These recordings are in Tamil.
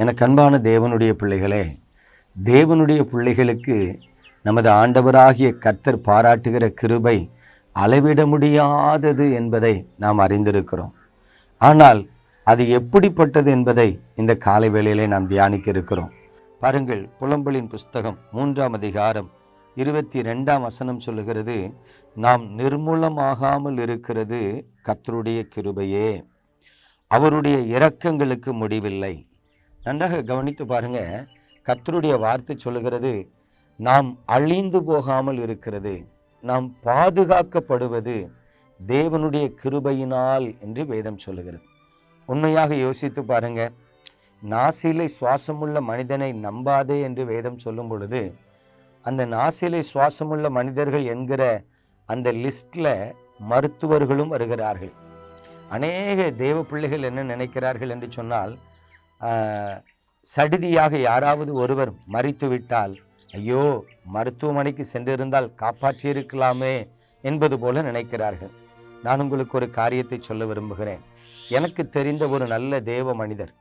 எனக்கு அன்பான தேவனுடைய பிள்ளைகளே தேவனுடைய பிள்ளைகளுக்கு நமது ஆண்டவராகிய கர்த்தர் பாராட்டுகிற கிருபை அளவிட முடியாதது என்பதை நாம் அறிந்திருக்கிறோம். ஆனால் அது எப்படிப்பட்டது என்பதை இந்த காலை வேளையிலே நாம் தியானிக்க இருக்கிறோம். பாருங்கள் புலம்பலின் புஸ்தகம் மூன்றாம் அதிகாரம் இருபத்தி ரெண்டாம் வசனம் சொல்லுகிறது நாம் நிர்மூலமாகாமல் இருக்கிறது கர்த்தருடைய கிருபையே. அவருடைய இரக்கங்களுக்கு முடிவில்லை. நன்றாக கவனித்து பாருங்க. கத்தருடைய வார்த்தை சொல்லுகிறது நாம் அழிந்து போகாமல் இருக்கிறது நாம் பாதுகாக்கப்படுவது தேவனுடைய கிருபையினால் என்று வேதம் சொல்லுகிறது. உண்மையாக யோசித்து பாருங்க. நாசிலை சுவாசமுள்ள மனிதனை நம்பாதே என்று வேதம் சொல்லும் பொழுது அந்த நாசிலை சுவாசமுள்ள மனிதர்கள் என்கிற அந்த லிஸ்டில் மருத்துவர்களும் வருகிறார்கள். அநேக தேவ பிள்ளைகள் என்ன நினைக்கிறார்கள் என்று சொன்னால் சடிதியாக யாராவது ஒருவர் மறித்துவிட்டால் ஐயோ மருத்துவமனைக்கு சென்றிருந்தால் காப்பாற்றியிருக்கலாமே என்பது போல நினைக்கிறார்கள். நான் உங்களுக்கு ஒரு காரியத்தை சொல்ல விரும்புகிறேன். எனக்கு தெரிந்த ஒரு நல்ல தேவ மனிதர்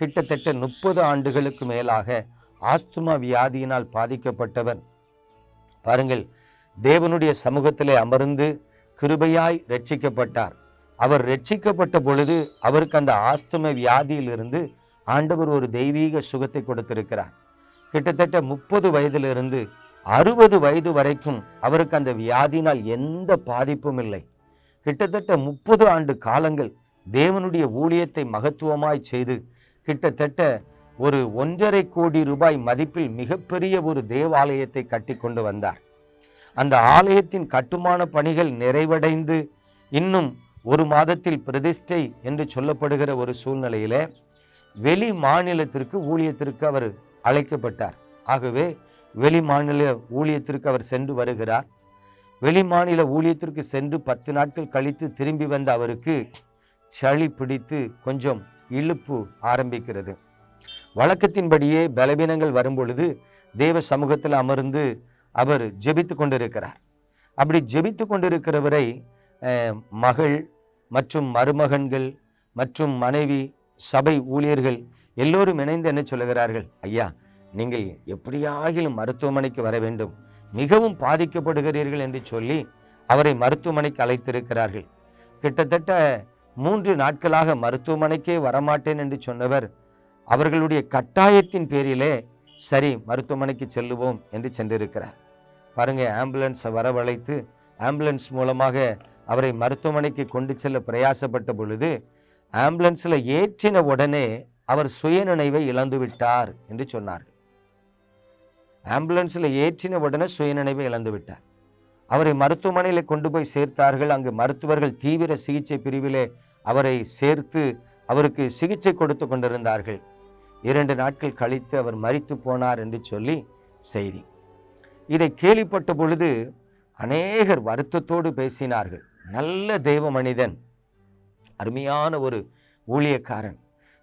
கிட்டத்தட்ட முப்பது ஆண்டுகளுக்கு மேலாக ஆஸ்துமா வியாதியினால் பாதிக்கப்பட்டவர். பாருங்கள் தேவனுடைய சமூகத்திலே அமர்ந்து கிருபையாய் ரட்சிக்கப்பட்டார் அவர் ரட்சிக்கப்பட்ட பொழுது அவருக்கு அந்த ஆஸ்தும வியாதியிலிருந்து ஆண்டவர் ஒரு தெய்வீக சுகத்தை கொடுத்திருக்கிறார். கிட்டத்தட்ட முப்பது வயதிலிருந்து அறுபது வயது வரைக்கும் அவருக்கு அந்த வியாதியினால் எந்த பாதிப்பும் இல்லை. கிட்டத்தட்ட முப்பது ஆண்டு காலங்கள் தேவனுடைய ஊழியத்தை மகத்துவமாய் செய்து கிட்டத்தட்ட ஒரு ஒன்றரை கோடி ரூபாய் மதிப்பில் மிகப்பெரிய ஒரு தேவாலயத்தை கட்டி கொண்டு வந்தார். அந்த ஆலயத்தின் கட்டுமான பணிகள் நிறைவடைந்து இன்னும் ஒரு மாதத்தில் பிரதிஷ்டை என்று சொல்லப்படுகிற ஒரு சூழ்நிலையிலே வெளி மாநிலத்திற்கு ஊழியத்திற்கு அவர் அழைக்கப்பட்டார். ஆகவே வெளி மாநில ஊழியத்திற்கு அவர் சென்று வருகிறார். வெளி மாநில ஊழியத்திற்கு சென்று பத்து நாட்கள் கழித்து திரும்பி வந்த அவருக்கு சளி பிடித்து கொஞ்சம் இழுப்பு ஆரம்பிக்கிறது. வழக்கத்தின்படியே பலவீனங்கள் வரும்பொழுது தேவ சமூகத்தில் அமர்ந்து அவர் ஜெபித்து கொண்டிருக்கிறார். அப்படி ஜெபித்து கொண்டிருக்கிறவரை மகள் மற்றும் மருமகன்கள் மற்றும் மனைவி சபை ஊழியர்கள் எல்லோரும் இணைந்து என்ன சொல்லுகிறார்கள்? ஐயா நீங்கள் எப்படியாகிலும் மருத்துவமனைக்கு வர வேண்டும். மிகவும் பாதிக்கப்படுகிறீர்கள் என்று சொல்லி அவரை மருத்துவமனைக்கு அழைத்திருக்கிறார்கள். கிட்டத்தட்ட மூன்று நாட்களாக மருத்துவமனைக்கே வரமாட்டேன் என்று சொன்னவர் அவர்களுடைய கட்டாயத்தின் பேரிலே சரி மருத்துவமனைக்கு செல்லுவோம் என்று சென்றிருக்கிறார். பாருங்க ஆம்புலன்ஸை வரவழைத்து ஆம்புலன்ஸ் மூலமாக அவரை மருத்துவமனைக்கு கொண்டு செல்ல பிரயாசப்பட்ட பொழுது ஆம்புலன்ஸில் ஏற்றின உடனே அவர் சுயநினைவை இழந்து விட்டார் என்று சொன்னார்கள் ஆம்புலன்ஸில் ஏற்றின உடனே சுயநினைவை இழந்து விட்டார் அவரை மருத்துவமனையில் கொண்டு போய் சேர்த்தார்கள். அங்கு மருத்துவர்கள் தீவிர சிகிச்சை பிரிவிலே அவரை சேர்த்து அவருக்கு சிகிச்சை கொடுத்து கொண்டிருந்தார்கள். இரண்டு நாட்கள் கழித்து அவர் மறித்து போனார் என்று சொல்லி செய்தி. இதை கேள்விப்பட்ட பொழுது அநேகர் வருத்தத்தோடு பேசினார்கள். நல்ல தெய்வ மனிதன். அருமையான ஒரு ஊழியக்காரன்.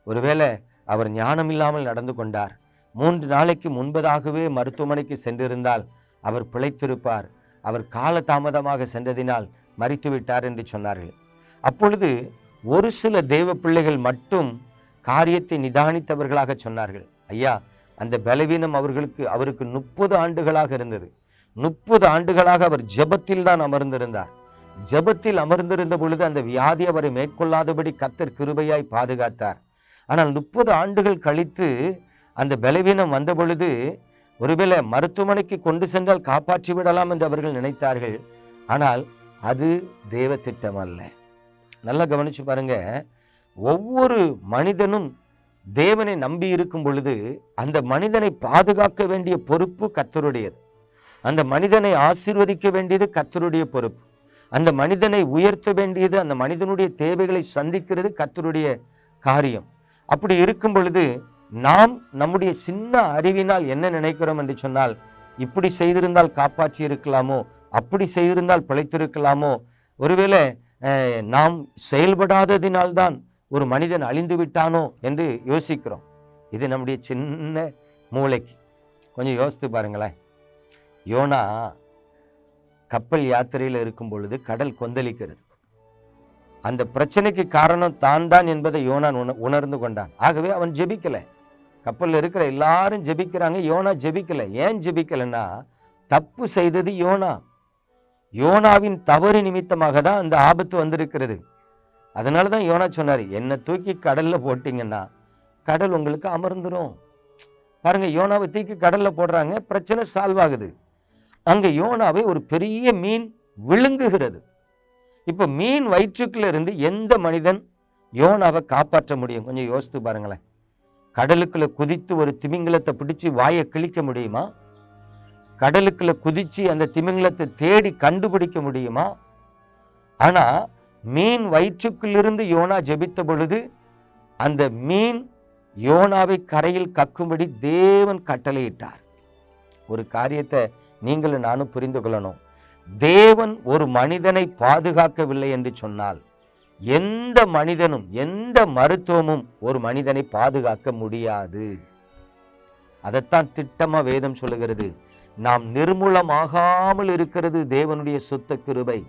ஒருவேளை அவர் ஞானம் இல்லாமல் நடந்து கொண்டார். மூன்று நாளைக்கு முன்பதாகவே மருத்துவமனைக்கு சென்றிருந்தால் அவர் பிழைத்திருப்பார். அவர் கால தாமதமாக சென்றதினால் மறித்துவிட்டார் என்று சொன்னார்கள். அப்பொழுது ஒரு சில தெய்வ பிள்ளைகள் மட்டும் காரியத்தை நிதானித்தவர்களாக சொன்னார்கள். ஐயா அந்த பலவீனம் அவர்களுக்கு அவருக்கு முப்பது ஆண்டுகளாக இருந்தது. முப்பது ஆண்டுகளாக அவர் ஜெபத்தில் தான் அமர்ந்திருந்தார். ஜபத்தில் அமர்ந்திருந்த பொழுது அந்த வியாதி அவரை மேற்கொள்ளாதபடி கத்தர் கிருபையாய் பாதுகாத்தார். ஆனால் முப்பது ஆண்டுகள் கழித்து அந்த பலவீனம் வந்த பொழுது ஒருவேளை மருத்துவமனைக்கு கொண்டு சென்றால் காப்பாற்றி விடலாம் என்று அவர்கள் நினைத்தார்கள். ஆனால் அது தேவ திட்டம் அல்ல. நல்லா கவனிச்சு பாருங்க. ஒவ்வொரு மனிதனும் தேவனை நம்பி இருக்கும் பொழுது அந்த மனிதனை பாதுகாக்க வேண்டிய பொறுப்பு கத்தருடையது அந்த மனிதனை ஆசீர்வதிக்க வேண்டியது கத்தருடைய பொறுப்பு. அந்த மனிதனை உயர்த்த வேண்டியது அந்த மனிதனுடைய தேவைகளை சந்திக்கிறது கத்தருடைய காரியம். அப்படி இருக்கும் பொழுது நாம் நம்முடைய சின்ன அறிவினால் என்ன நினைக்கிறோம் என்று சொன்னால் இப்படி செய்திருந்தால் காப்பாற்றி இருக்கலாமோ? அப்படி செய்திருந்தால் பிழைத்திருக்கலாமோ? ஒருவேளை நாம் செயல்படாததினால்தான் ஒரு மனிதன் அழிந்து விட்டானோ என்று யோசிக்கிறோம். இது நம்முடைய சின்ன மூளைக்கு. கொஞ்சம் யோசித்து பாருங்களேன். யோனா கப்பல் யாத்திரையில் இருக்கும் பொழுது கடல் கொந்தளிக்கிறது. அந்த பிரச்சனைக்கு காரணம் தான் தான் என்பதை யோனான் உண- உணர்ந்து கொண்டான். ஆகவே அவன் ஜெபிக்கல. கப்பலில் இருக்கிற எல்லாரும் ஜெபிக்கிறாங்க. யோனா ஜெபிக்கல. ஏன் ஜெபிக்கலைன்னா தப்பு செய்தது யோனா. யோனாவின் தவறு நிமித்தமாக தான் அந்த ஆபத்து வந்திருக்கிறது. அதனால தான் யோனா சொன்னார் என்னை தூக்கி கடலில் போட்டிங்கன்னா கடல் உங்களுக்கு அமர்ந்துடும் பாருங்கள் யோனாவை தூக்கி கடலில் போடுறாங்க. பிரச்சனை சால்வ் ஆகுது. அங்கே யோனாவை ஒரு பெரிய மீன் விழுங்குகிறது. இப்போ மீன் வயிற்றுக்குள்ள இருந்து எந்த மனிதன் யோனாவை காப்பாற்ற முடியும்? கொஞ்சம் யோசித்து பாருங்களேன். கடலுக்குள்ள குதித்து ஒரு திமிங்கலத்தை பிடிச்சி வாயை கிழிக்க முடியுமா? கடலுக்குள்ள குதிச்சு அந்த திமிங்கலத்தை தேடி கண்டுபிடிக்க முடியுமா? ஆனா மீன் வயிற்றுக்குள்ளிருந்து யோனா ஜெபித்த பொழுது அந்த மீன் யோனாவை கரையில் கக்கும்படி தேவன் கட்டளையிட்டார். ஒரு காரியத்தை நீங்களும் நானும் புரிந்து கொள்ளணும். தேவன் ஒரு மனிதனை பாதுகாக்கவில்லை என்று சொன்னால் எந்த மனிதனும் எந்த மருத்துவமும் ஒரு மனிதனை பாதுகாக்க முடியாது. அதைத்தான் திட்டமா வேதம் சொல்லுகிறது. நாம் நிர்மூலமாகாமல் இருக்கிறது தேவனுடைய சுத்த கிருபை.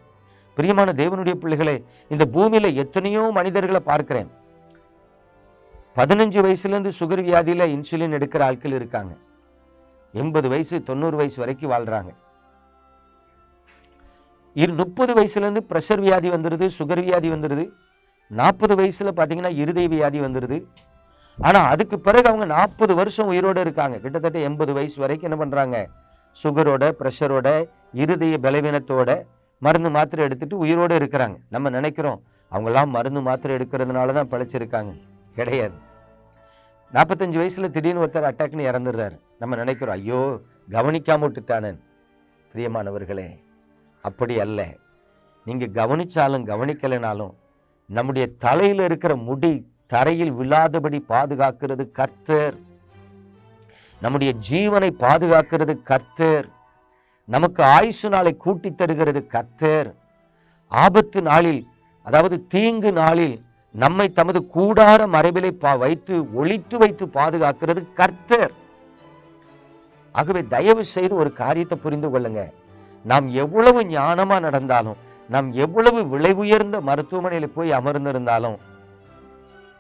பிரியமான தேவனுடைய பிள்ளைகளே இந்த பூமியில எத்தனையோ மனிதர்களை பார்க்கிறேன். பதினஞ்சு வயசுல இருந்து சுகர் வியாதியில இன்சுலின் எடுக்கிற ஆட்கள் இருக்காங்க. எண்பது வயசு தொண்ணூறு வயசு வரைக்கும் வாழ்கிறாங்க இரு முப்பது வயசுலேருந்து ப்ரெஷர் வியாதி வந்துடுது சுகர் வியாதி வந்துடுது நாற்பது வயசில் பார்த்தீங்கன்னா இருதய வியாதி வந்துடுது ஆனால் அதுக்கு பிறகு அவங்க நாற்பது வருஷம் உயிரோடு இருக்காங்க. கிட்டத்தட்ட எண்பது வயசு வரைக்கும் என்ன பண்ணுறாங்க சுகரோட ப்ரெஷரோட இருதய பலவீனத்தோட மருந்து மாத்திரை எடுத்துட்டு உயிரோடு இருக்கிறாங்க. நம்ம நினைக்கிறோம் அவங்கெல்லாம் மருந்து மாத்திரை எடுக்கிறதுனால தான் பிழைச்சிருக்காங்க. கிடையாது. நாற்பத்தஞ்சு வயசில் திடீர்னு ஒருத்தர் அட்டாக்னு இறந்துடுறாரு. நம்ம நினைக்கிறோம் ஐயோ கவனிக்காம விட்டுட்டானன். பிரியமானவர்களே அப்படி அல்ல. நீங்கள் கவனிச்சாலும் கவனிக்கலைனாலும் நம்முடைய தலையில் இருக்கிற முடி தரையில் விழாதபடி பாதுகாக்கிறது கர்த்தர். நம்முடைய ஜீவனை பாதுகாக்கிறது கர்த்தர். நமக்கு ஆயுசு நாளை கூட்டி தருகிறது கர்த்தர். ஆபத்து நாளில் அதாவது தீங்கு நாளில் நம்மை தமது கூடார மறைவிலை பா வைத்து ஒழித்து வைத்து பாதுகாக்கிறது கர்த்தர். ஆகவே தயவு செய்து ஒரு காரியத்தை புரிந்து கொள்ளுங்க. நாம் எவ்வளவு ஞானமா நடந்தாலும் நாம் எவ்வளவு விலை உயர்ந்த மருத்துவமனையில் போய் அமர்ந்திருந்தாலும்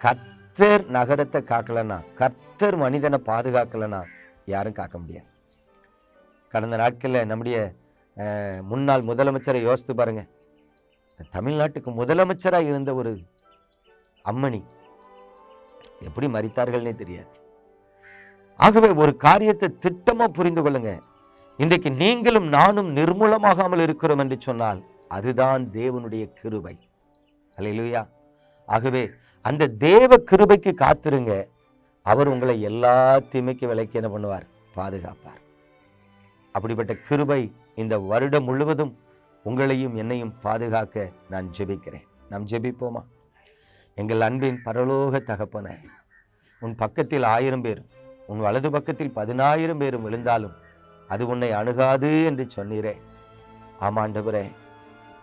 கர்த்தர் நகரத்தை காக்கலனா கர்த்தர் மனிதனை பாதுகாக்கலனா யாரும் காக்க முடியாது. கடந்த நாட்களில் நம்முடைய முன்னாள் முதலமைச்சரை யோசித்து பாருங்க. தமிழ்நாட்டுக்கு முதலமைச்சராக இருந்த ஒரு அம்மணி. எப்படி மறித்தார்கள்னே தெரியாது. ஆகவே ஒரு காரியத்தை திட்டமா புரிந்து கொள்ளுங்க. இன்றைக்கு நீங்களும் நானும் நிர்மூலமாகாமல் இருக்கிறோம் என்று சொன்னால் அதுதான் தேவனுடைய கிருபை. அல்லேலூயா. ஆகவே அந்த தேவ கிருபைக்கு காத்திருங்க. அவர் உங்களை எல்லா தீமைக்கு விலைக்கு என்ன பண்ணுவார்? பாதுகாப்பார். அப்படிப்பட்ட கிருபை இந்த வருடம் முழுவதும் உங்களையும் என்னையும் பாதுகாக்க நான் ஜெபிக்கிறேன். நாம் ஜெபிப்போமா? எங்கள் அன்பின் பரலோக தகப்பன உன் பக்கத்தில் ஆயிரம் பேர் உன் வலது பக்கத்தில் பதினாயிரம் பேரும் விழுந்தாலும் அது உன்னை அணுகாது என்று சொன்னீரே. ஆமாண்டவரே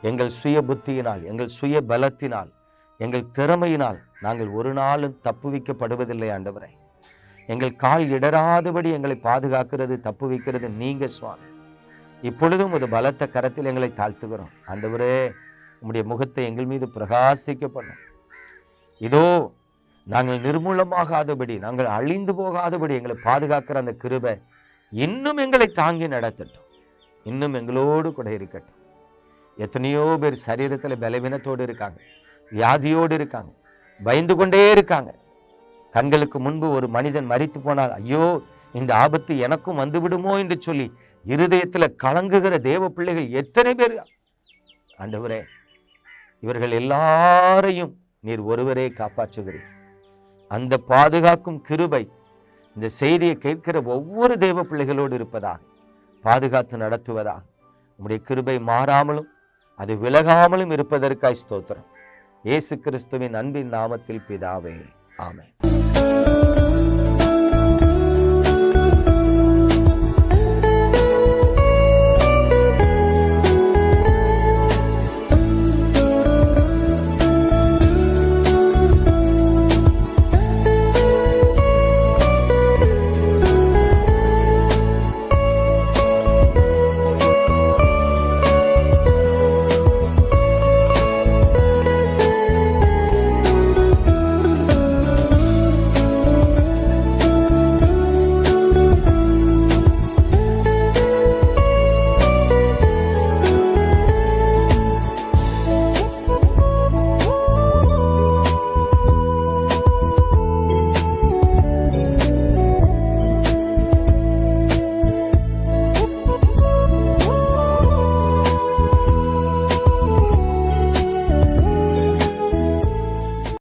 எங்கள் சுய புத்தியினால் எங்கள் சுய பலத்தினால் எங்கள் திறமையினால் நாங்கள் ஒரு நாளும் தப்புவிக்கப்படுவதில்லை ஆண்டவரே. எங்கள் கால் இடராதபடி எங்களை பாதுகாக்கிறது தப்புவிக்கிறது நீங்க சுவாமி. இப்பொழுதும் ஒரு பலத்த கரத்தில் எங்களை தாழ்த்துகிறோம். ஆண்டவரே உம்முடைய முகத்தை எங்கள் மீது பிரகாசிக்கப்படும். இதோ நாங்கள் நிர்மூலமாகாதபடி நாங்கள் அழிந்து போகாதபடி எங்களை பாதுகாக்கிற அந்த கிருபை இன்னும் எங்களை தாங்கி நடத்தட்டும். இன்னும் எங்களோடு கூட இருக்கட்டும். எத்தனையோ பேர் சரீரத்தில் பலவீனத்தோடு இருக்காங்க வியாதியோடு இருக்காங்க பயந்து கொண்டே இருக்காங்க. கண்களுக்கு முன்பு ஒரு மனிதன் மறித்து போனால் ஐயோ இந்த ஆபத்து எனக்கும் வந்துவிடுமோ என்று சொல்லி இருதயத்துல கலங்குகிற தேவ பிள்ளைகள் எத்தனை பேர்? ஆண்டவரே இவர்கள் எல்லாரையும் நீர் ஒருவரே காப்பாற்றுகிறீர். அந்த பாதுகாக்கும் கிருபை இந்த செய்தியை கேட்கிற ஒவ்வொரு தெய்வ பிள்ளைகளோடு இருப்பதாக பாதுகாத்து நடத்துவதாக உம்முடைய கிருபை மாறாமலும் அது விலகாமலும் இருப்பதற்காய் ஸ்தோத்திரம். இயேசு கிறிஸ்துவின் அன்பின் நாமத்தில் பிதாவே ஆமே